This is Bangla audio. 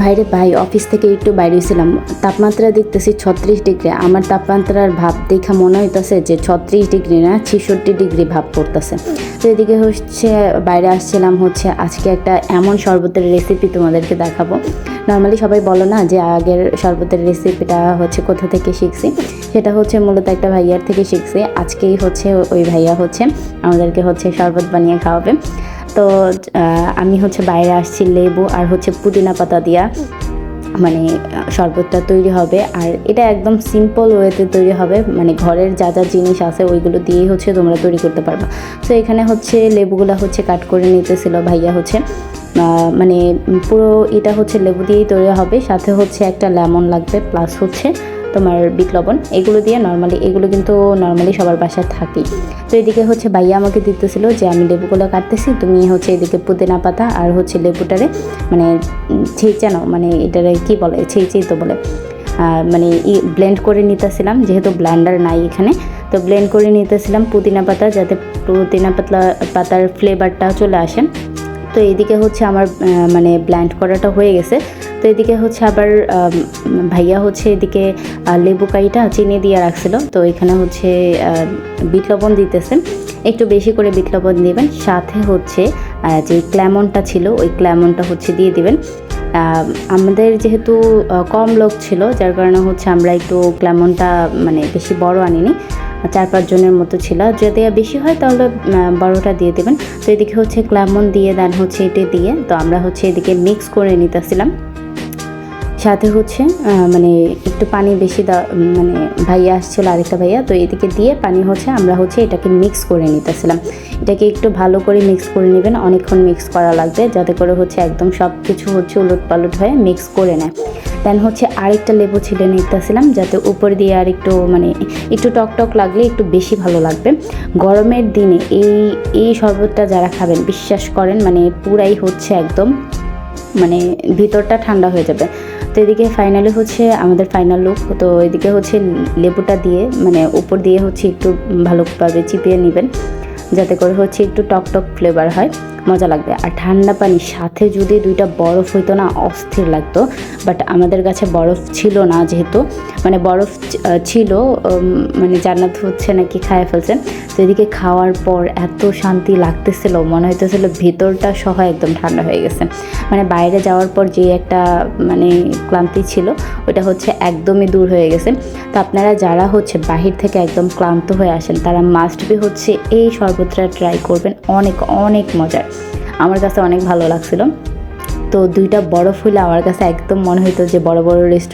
ভাইরে, ভাই, অফিস থেকে একটু বাইরে ছিলাম তাপমাত্রা দেখতেছি ছত্রিশ ডিগ্রি। আমার তাপমাত্রার ভাব দেখা মনে হইতেছে যে ছত্রিশ ডিগ্রি না, ছেষট্টি ডিগ্রি ভাব পড়তেছে তো এদিকে হচ্ছে বাইরে আসছিলাম হচ্ছে আজকে একটা এমন শরবতের রেসিপি তোমাদেরকে দেখাবো। নর্মালি সবাই বলো না যে আগের শরবতের রেসিপিটা হচ্ছে কোথা থেকে শিখছি? সেটা হচ্ছে মূলত একটা ভাইয়ার থেকে শিখছি। আজকেই হচ্ছে ওই ভাইয়া হচ্ছে আমাদেরকে হচ্ছে শরবত বানিয়ে খাওয়াবে। তো আমি হচ্ছে বাইরে আসছি লেবু আর হচ্ছে পুদিনা পাতা দিয়া। মানে শরবতটা তৈরি হবে। আর এটা একদম সিম্পল ওয়েতে তৈরি হবে। মানে ঘরের যা যা জিনিস আছে, ওইগুলো দিয়েই হচ্ছে তোমরা তৈরি করতে পারবা। তো, এখানে হচ্ছে লেবুগুলো হচ্ছে কাট করে নিতেছিল ভাইয়া হচ্ছে। মানে পুরো এটা হচ্ছে লেবু দিয়েই তৈরি হবে। সাথে হচ্ছে একটা লেমন লাগবে প্লাস হচ্ছে তোমার বিট লবণ, এগুলো দিয়ে নর্মালি এগুলো কিন্তু নর্মালি সবার বাসায় থাকেই তো এদিকে হচ্ছে ভাইয়া আমাকে দিতেছিল যে আমি লেবুগুলো কাটতেছি, তুমি হচ্ছে এদিকে পুদিনা পাতা আর হচ্ছে লেবুটারে মানে ছেঁচে নাও মানে এটারে কি বলে, ছেঁচেই তো বলে। মানে ই ব্লেন্ড করে নিতেছিলাম, যেহেতু ব্লেন্ডার নাই এখানে, তো ব্লেন্ড করে নিতেছিলাম পুদিনা পাতা যাতে পুদিনা পাতলা, পাতার ফ্লেভারটা চলে আসে। তো এদিকে হচ্ছে আমার মানে ব্ল্যান্ড করাটা হয়ে গেছে। তো এদিকে হচ্ছে আবার ভাইয়া হচ্ছে এদিকে লেবু কাইটা চিনি দিয়ে রাখছিল। তো এখানে হচ্ছে বিট লবণ দিতেছে। একটু বেশি করে বিট লবণ দিবেন। সাথে হচ্ছে যে ক্ল্যামনটা ছিল, ওই ক্ল্যামনটা হচ্ছে দিয়ে দিবেন। আমাদের যেহেতু কম লোক ছিল, যার কারণে হচ্ছে আমরা একটু ক্ল্যামনটা মানে বেশি বড় আনিনি। চার পাঁচ জনের মতো ছিল। যদি বেশি হয় তাহলে বড়টা দিয়ে দেবেন। তো এদিকে হচ্ছে ক্ল্যামন দিয়ে, দেন হচ্ছে এটি দিয়ে। তো আমরা হচ্ছে এদিকে মিক্স করে নিতেছিলাম। সাথে হচ্ছে মানে একটু পানি বেশি মানে ভাইয়া আসছিল আরেকটা ভাইয়া। তো এদিকে দিয়ে পানি হচ্ছে আমরা হচ্ছে এটাকে মিক্স করে নিতেছিলাম। এটাকে একটু ভালো করে মিক্স করে নেবেন। অনেকক্ষণ মিক্স করা লাগবে। যাতে করে হচ্ছে একদম সব কিছু হচ্ছে উলট পালট হয়ে মিক্স করে নেয়। দেন হচ্ছে আরেকটা লেবু ছিলে নিতেছিলাম, যাতে উপর দিয়ে আর একটু মানে একটু টক টক লাগলে একটু বেশি ভালো লাগবে। গরমের দিনে এই এই শরবতটা যারা খাবেন, বিশ্বাস করেন মানে পুরাই হচ্ছে একদম মানে ভিতরটা ঠান্ডা হয়ে যাবে। তো এদিকে ফাইনালি হচ্ছে আমাদের ফাইনাল লুক তো এদিকে হচ্ছে লেবুটা দিয়ে মানে উপর দিয়ে হচ্ছে একটু ভালোভাবে চিপিয়ে নেবেন, যাতে করে হচ্ছে একটু টক টক ফ্লেভার হয়। মজা লাগবে। আর ঠান্ডা পানির সাথে যদি দুইটা বরফ হইতো না, অস্থির লাগতো। বাট আমাদের কাছে বরফ ছিল না যেহেতু। মানে বরফ ছিল মানে জান্নাত হচ্ছে নাকি খায় ফেলছে তো এদিকে খাওয়ার পর এত শান্তি লাগতেছিল, মনে হইতেছিল ভিতরটা সহ একদম ঠান্ডা হয়ে গেছে। মানে বাইরে যাওয়ার পর যে একটা মানে ক্লান্তি ছিল, ওটা হচ্ছে একদমই দূর হয়ে গেছে। তো আপনারা যারা হচ্ছে বাহির থেকে একদম ক্লান্ত হয়ে আসেন, তারা মাস্ট বি হচ্ছে এই শরবতটা ট্রাই করবেন। অনেক অনেক মজার। আমার কাছে অনেক ভালো লাগছিল। তো দুইটা বরফ হইলে আমার কাছে একদম মনে হইতো যে বড় বড় রেস্টুরেন্ট